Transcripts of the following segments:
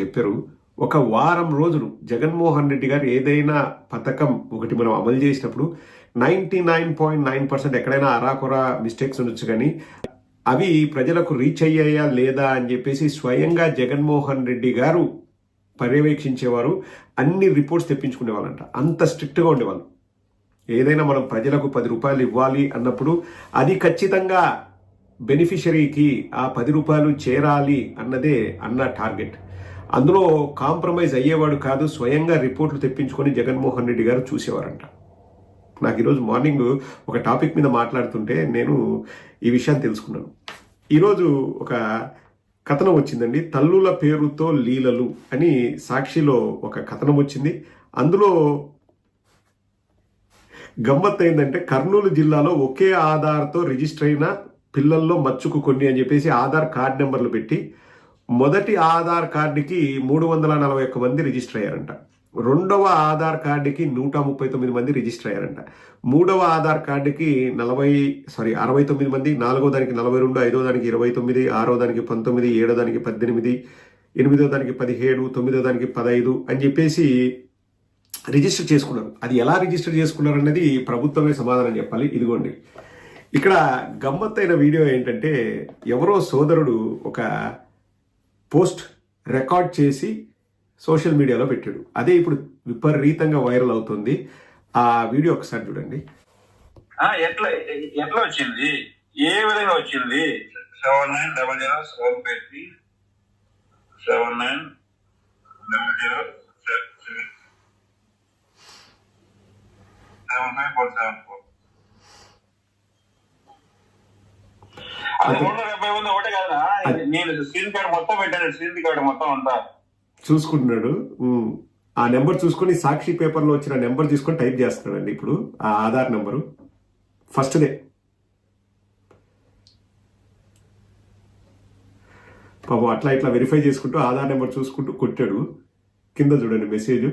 చెప్పారు. ఒక వారం రోజులు జగన్మోహన్ రెడ్డి గారు ఏదైనా పథకం ఒకటి మనం అమలు చేసినప్పుడు ninety nine point nine percent ఎక్కడైనా అరాకొరా మిస్టేక్స్ ఉండొచ్చు కానీ అవి ప్రజలకు రీచ్ అయ్యాయా లేదా అని చెప్పేసి స్వయంగా జగన్మోహన్ రెడ్డి గారు పర్యవేక్షించేవారు అన్ని రిపోర్ట్స్ తెప్పించుకునేవాళ్ళంట. అంత స్ట్రిక్ట్గా ఉండేవాళ్ళు. ఏదైనా మనం ప్రజలకు పది రూపాయలు ఇవ్వాలి అన్నప్పుడు అది ఖచ్చితంగా బెనిఫిషరీకి ఆ పది రూపాయలు చేరాలి అన్నదే అన్న టార్గెట్ అందులో కాంప్రమైజ్ అయ్యేవాడు కాదు స్వయంగా రిపోర్ట్లు తెప్పించుకొని జగన్మోహన్ రెడ్డి గారు చూసేవారంట. నాకు ఈరోజు మార్నింగ్ ఒక టాపిక్ మీద మాట్లాడుతుంటే నేను ఈ విషయాన్ని తెలుసుకున్నాను. ఈరోజు ఒక కథనం వచ్చిందండి. తల్లుల పేరుతో లీలలు అని సాక్షిలో ఒక కథనం వచ్చింది. అందులో గమ్మత్ ఏంటంటే కర్నూలు జిల్లాలో ఒకే ఆధార్తో రిజిస్టర్ అయిన పిల్లల్లో మచ్చుకు కొన్ని అని చెప్పేసి ఆధార్ కార్డ్ నెంబర్లు పెట్టి మొదటి ఆధార్ కార్డుకి మూడు వందల నలభై ఒక్క మంది రిజిస్టర్ అయ్యారంట. రెండవ ఆధార్ కార్డుకి నూట ముప్పై తొమ్మిది మంది రిజిస్టర్ అయ్యారంట. మూడవ ఆధార్ కార్డుకి నలభై సారీ అరవై తొమ్మిది మంది నాలుగో దానికి నలభై రెండు ఐదో దానికి ఇరవై తొమ్మిది ఆరో దానికి పంతొమ్మిది ఏడో దానికి పద్దెనిమిది ఎనిమిదో దానికి పదిహేడు తొమ్మిదో దానికి పదహైదు అని చెప్పేసి రిజిస్టర్ చేసుకున్నారు. అది ఎలా రిజిస్టర్ చేసుకున్నారు అన్నది ప్రభుత్వమే సమాధానం చెప్పాలి. ఇదిగోండి. ఇక్కడ గమ్మత్తైన వీడియో ఏంటంటే ఎవరో సోదరుడు ఒక పోస్ట్ రికార్డ్ చేసి సోషల్ మీడియాలో పెట్టాడు. అదే ఇప్పుడు విపరీతంగా వైరల్ అవుతుంది. ఆ వీడియో ఒకసారి చూడండి. ఆ, ఎట్లా ఎట్లా వచ్చింది? ఏ విధంగా వచ్చింది? Seven nine double zero seven five three. Seven nine double zero seven five four seven four. ఉంది ఒకటే కదా? నేను స్క్రీన్ కార్డ్ మొత్తం పెట్టాను స్క్రీన్ కార్డ్ మొత్తం అంతా. చూసుకుంటున్నాడు. ఆ నెంబర్ చూసుకొని సాక్షి పేపర్లో వచ్చిన నెంబర్ తీసుకొని టైప్ చేస్తున్నాడండి ఇప్పుడు. ఆ ఆధార్ నెంబరు. ఫస్ట్దే. పాపం అట్లా ఇట్లా వెరిఫై చేసుకుంటూ ఆధార్ నెంబర్ చూసుకుంటూ కొట్టాడు. కింద చూడండి మెసేజ్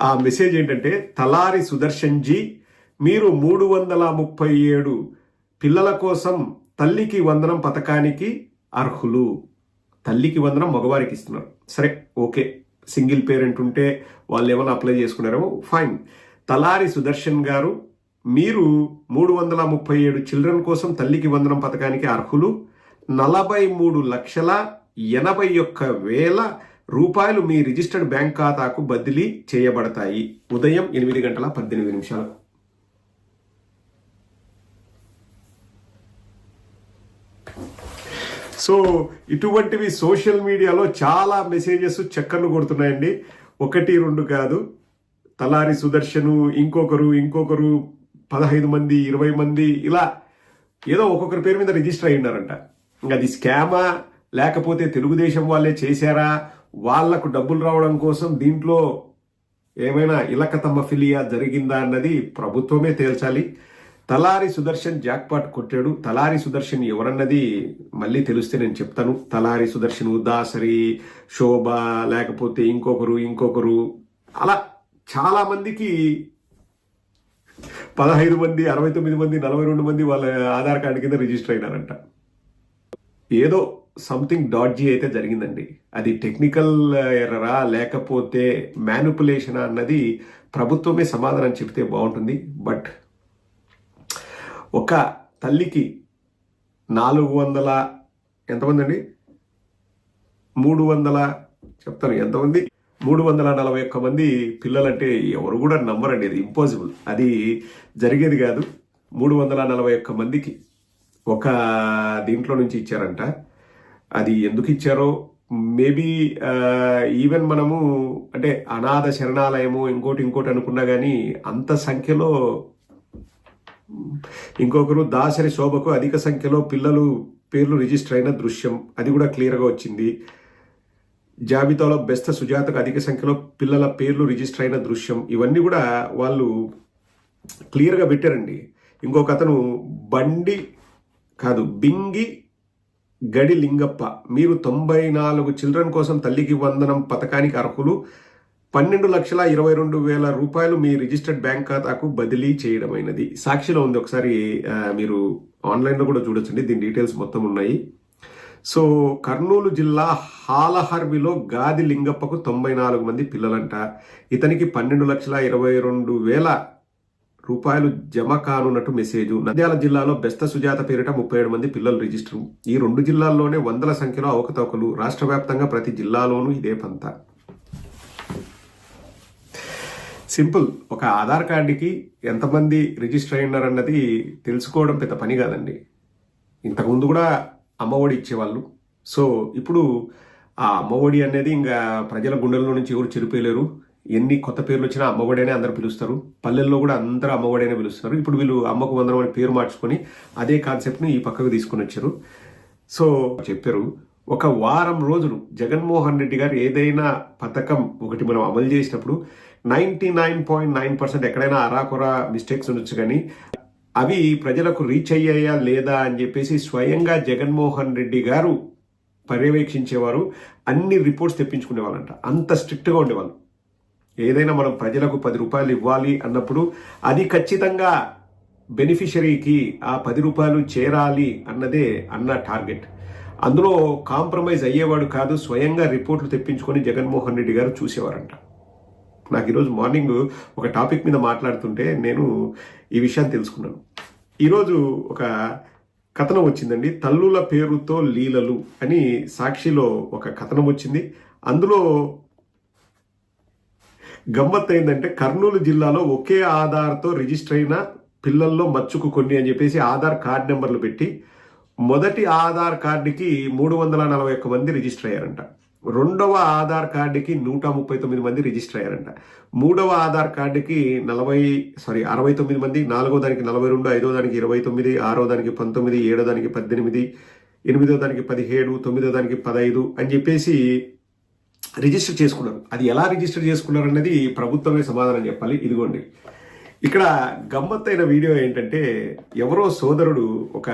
ఆ మెసేజ్ ఏంటంటే తలారి సుదర్శన్ జీ మీరు మూడు వందల ముప్పై ఏడు పిల్లల కోసం తల్లికి వందనం పథకానికి అర్హులు. తల్లికి వందనం మగవారికి ఇస్తున్నారు. సరే ఓకే. సింగిల్ పేరెంట్ ఉంటే వాళ్ళు ఏమైనా అప్లై చేసుకున్నారేమో ఫైన్. తలారి సుదర్శన్ గారు మీరు మూడు వందల ముప్పై ఏడు చిల్డ్రన్ కోసం తల్లికి వందనం పథకానికి అర్హులు. నలభై మూడు లక్షల ఎనభై ఒక్క వేల రూపాయలు మీ రిజిస్టర్డ్ బ్యాంక్ ఖాతాకు బదిలీ చేయబడతాయి. ఉదయం ఎనిమిది గంటల పద్దెనిమిది నిమిషాలకు. సో ఇటువంటివి సోషల్ మీడియాలో చాలా మెసేజెస్ చక్కర్లు కొడుతున్నాయండి. ఒకటి రెండు కాదు. తలారి సుదర్శను ఇంకొకరు ఇంకొకరు పదహైదు మంది ఇరవై మంది ఇలా ఏదో ఒక్కొక్కరి పేరు మీద రిజిస్టర్ అయి ఉన్నారంట. అది స్కామా లేకపోతే తెలుగుదేశం వాళ్ళే చేశారా? వాళ్ళకు డబ్బులు రావడం కోసం దీంట్లో ఏమైనా ఇలకతమ్మ ఫిలియా జరిగిందా అన్నది ప్రభుత్వమే తేల్చాలి. తలారి సుదర్శన్ జాక్పాట్ కొట్టాడు. తలారి సుదర్శన్ ఎవరన్నది మళ్ళీ తెలిస్తే నేను చెప్తాను. తలారి సుదర్శన్ ఉదాసరి శోభ లేకపోతే ఇంకొకరు ఇంకొకరు. అలా చాలా మందికి పదహైదు మంది అరవై తొమ్మిది మంది నలభై రెండు మంది వాళ్ళ ఆధార్ కార్డు కింద రిజిస్టర్ అయినారంట. ఏదో సంథింగ్ డాట్జీ అయితే జరిగిందండి. అది టెక్నికల్ ఎర్రరా లేకపోతే మ్యానుపులేషనా అన్నది ప్రభుత్వమే సమాధానం చెప్తే బాగుంటుంది. బట్ ఒక తల్లికి నాలుగు వందల ఎంతమంది అండి మూడు వందల చెప్తాను ఎంతమంది? మూడు వందల నలభై ఒక్క మంది పిల్లలంటే ఎవరు కూడా నమ్మరండి అది ఇంపాసిబుల్. అది జరిగేది కాదు. మూడు వందల నలభై ఒక్క మందికి ఒక దీంట్లో నుంచి ఇచ్చారంట. అది ఎందుకు ఇచ్చారో మేబీ ఈవెన్ మనము అంటే అనాథ శరణాలయము ఇంకోటి ఇంకోటి అనుకున్నా కానీ అంత సంఖ్యలో ఇంకొకరు దాసరి శోభకు అధిక సంఖ్యలో పిల్లలు పేర్లు రిజిస్టర్ అయిన దృశ్యం. అది కూడా క్లియర్గా వచ్చింది. జాబితాలో బెస్త సుజాతకు అధిక సంఖ్యలో పిల్లల పేర్లు రిజిస్టర్ అయిన దృశ్యం. ఇవన్నీ కూడా వాళ్ళు క్లియర్గా పెట్టారండి. ఇంకొక అతను బండి కాదు బింగి గడి లింగప్ప. మీరు తొంభై నాలుగు చిల్డ్రన్ కోసం తల్లికి వందనం పథకానికి అర్హులు. పన్నెండు లక్షల ఇరవై రెండు వేల రూపాయలు మీ రిజిస్టర్డ్ బ్యాంక్ ఖాతాకు బదిలీ చేయడమైనది. సాక్షిలో ఉంది ఒకసారి మీరు ఆన్లైన్లో కూడా చూడొచ్చండి. దీని డీటెయిల్స్ మొత్తం ఉన్నాయి. సో కర్నూలు జిల్లా హాలహర్విలో గాది లింగప్పకు తొంభై నాలుగు మంది పిల్లలంట. ఇతనికి పన్నెండు లక్షల ఇరవై రెండు వేల రూపాయలు జమ కానున్నట్టు మెసేజ్. నంద్యాల జిల్లాలో బెస్త సుజాత పేరిట ముప్పై ఏడు మంది పిల్లలు రిజిస్టర్. ఈ రెండు జిల్లాల్లోనే వందల సంఖ్యలో అవకతవకలు. రాష్ట్ర వ్యాప్తంగా ప్రతి జిల్లాలోనూ ఇదే పంత. సింపుల్. ఒక ఆధార్ కార్డుకి ఎంతమంది రిజిస్టర్ అయినారన్నది తెలుసుకోవడం పెద్ద పని కాదండి. ఇంతకుముందు కూడా అమ్మఒడి ఇచ్చేవాళ్ళు. సో ఇప్పుడు ఆ అమ్మఒడి అనేది ఇంకా ప్రజల గుండెల్లో నుంచి ఎవరు చెరిపోయలేరు. ఎన్ని కొత్త పేర్లు వచ్చినా అమ్మఒడి అనే అందరు పిలుస్తారు. పల్లెల్లో కూడా అందరూ అమ్మఒడి అనే పిలుస్తారు ఇప్పుడు వీళ్ళు అమ్మకు వందనం అని పేరు మార్చుకొని అదే కాన్సెప్ట్ని ఈ పక్కకు తీసుకొని వచ్చారు సో చెప్పారు. ఒక వారం రోజులు జగన్మోహన్ రెడ్డి గారు ఏదైనా పథకం ఒకటి మనం అమలు చేసినప్పుడు ninety nine point nine percent ఎక్కడైనా అరాకొరా మిస్టేక్స్ ఉండొచ్చు కానీ అవి ప్రజలకు రీచ్ అయ్యాయా లేదా అని చెప్పేసి స్వయంగా జగన్మోహన్ రెడ్డి గారు పర్యవేక్షించేవారు అన్ని రిపోర్ట్స్ తెప్పించుకునేవాళ్ళంట. అంత స్ట్రిక్ట్గా ఉండేవాళ్ళు. ఏదైనా మనం ప్రజలకు పది రూపాయలు ఇవ్వాలి అన్నప్పుడు అది ఖచ్చితంగా బెనిఫిషరీకి ఆ పది రూపాయలు చేరాలి అన్నదే అన్న టార్గెట్ అందులో కాంప్రమైజ్ అయ్యేవాడు కాదు స్వయంగా రిపోర్ట్లు తెప్పించుకొని జగన్మోహన్ రెడ్డి గారు చూసేవారంట. నాకు ఈరోజు మార్నింగ్ ఒక టాపిక్ మీద మాట్లాడుతుంటే నేను ఈ విషయాన్ని తెలుసుకున్నాను. ఈరోజు ఒక కథనం వచ్చిందండి. తల్లుల పేరుతో లీలలు అని సాక్షిలో ఒక కథనం వచ్చింది. అందులో గమ్మత్ ఏంటంటే కర్నూలు జిల్లాలో ఒకే ఆధార్తో రిజిస్టర్ అయిన పిల్లల్లో మచ్చుకు కొన్ని అని చెప్పేసి ఆధార్ కార్డ్ నెంబర్లు పెట్టి మొదటి ఆధార్ కార్డుకి మూడు వందల నలభై ఒక్క మంది రిజిస్టర్ అయ్యారంట. రెండవ ఆధార్ కార్డుకి నూట ముప్పై తొమ్మిది మంది రిజిస్టర్ అయ్యారంట. మూడవ ఆధార్ కార్డుకి నలభై సారీ అరవై తొమ్మిది మంది నాలుగో దానికి నలభై రెండు ఐదో దానికి ఇరవై తొమ్మిది ఆరో దానికి పంతొమ్మిది ఏడో దానికి పద్దెనిమిది ఎనిమిదో దానికి పదిహేడు తొమ్మిదో దానికి పదహైదు అని చెప్పేసి రిజిస్టర్ చేసుకున్నారు. అది ఎలా రిజిస్టర్ చేసుకున్నారు అన్నది ప్రభుత్వమే సమాధానం చెప్పాలి. ఇదిగోండి. ఇక్కడ గమ్మత్తైన వీడియో ఏంటంటే ఎవరో సోదరుడు ఒక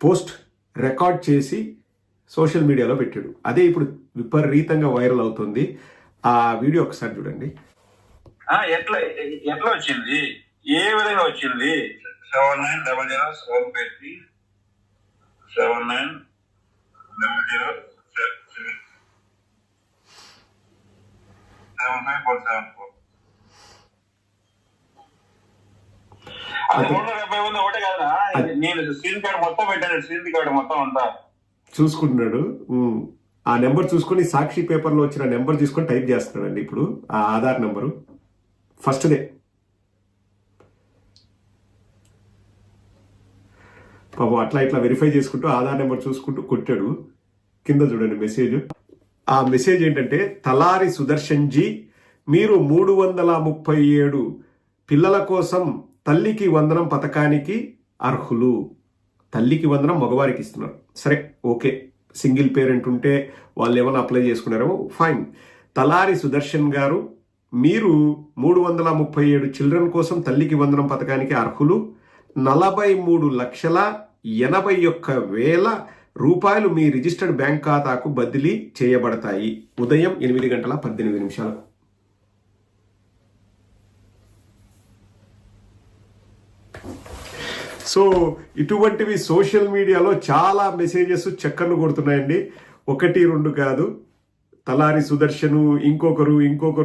పోస్ట్ రికార్డ్ చేసి సోషల్ మీడియాలో పెట్టాడు. అదే ఇప్పుడు విపరీతంగా వైరల్ అవుతుంది. ఆ వీడియో ఒకసారి చూడండి. ఆ, ఎట్లా ఎట్లా వచ్చింది? ఏ విధంగా వచ్చింది? Seven nine double zero seven పెట్టి seven nine double zero seven five four seven four అది నూట డెబ్బై ఉంది ఒకటే కదా నేను స్క్రీన్ కార్డ్ మొత్తం పెట్టాను స్క్రీన్ కార్డ్ మొత్తం అంతా చూసుకుంటున్నాడు. ఆ నెంబర్ చూసుకొని సాక్షి పేపర్లో వచ్చిన నెంబర్ తీసుకొని టైప్ చేస్తున్నాడండి ఇప్పుడు. ఆ ఆధార్ నెంబరు. ఫస్ట్దే. పాపం అట్లా ఇట్లా వెరిఫై చేసుకుంటూ ఆధార్ నెంబర్ చూసుకుంటూ కొట్టాడు. కింద చూడండి మెసేజ్ ఆ మెసేజ్ ఏంటంటే తలారి సుదర్శన్ జీ మీరు మూడు వందల ముప్పై ఏడు పిల్లల కోసం తల్లికి వందనం పథకానికి అర్హులు. తల్లికి వందనం మగవారికి ఇస్తున్నారు. సరే ఓకే. సింగిల్ పేరెంట్ ఉంటే వాళ్ళు ఏమైనా అప్లై చేసుకున్నారేమో ఫైన్. తలారి సుదర్శన్ గారు మీరు మూడు వందల ముప్పై ఏడు చిల్డ్రన్ కోసం తల్లికి వందనం పథకానికి అర్హులు. నలభై మూడు లక్షల ఎనభై ఒక్క వేల రూపాయలు మీ రిజిస్టర్డ్ బ్యాంక్ ఖాతాకు బదిలీ చేయబడతాయి. ఉదయం ఎనిమిది గంటల పద్దెనిమిది నిమిషాలు సో ఇటువంటివి సోషల్ మీడియాలో చాలా మెసేజెస్ చక్కర్లు కొడుతున్నాయండి. ఒకటి రెండు కాదు. తలారి సుదర్శను ఇంకొకరు ఇంకొకరు.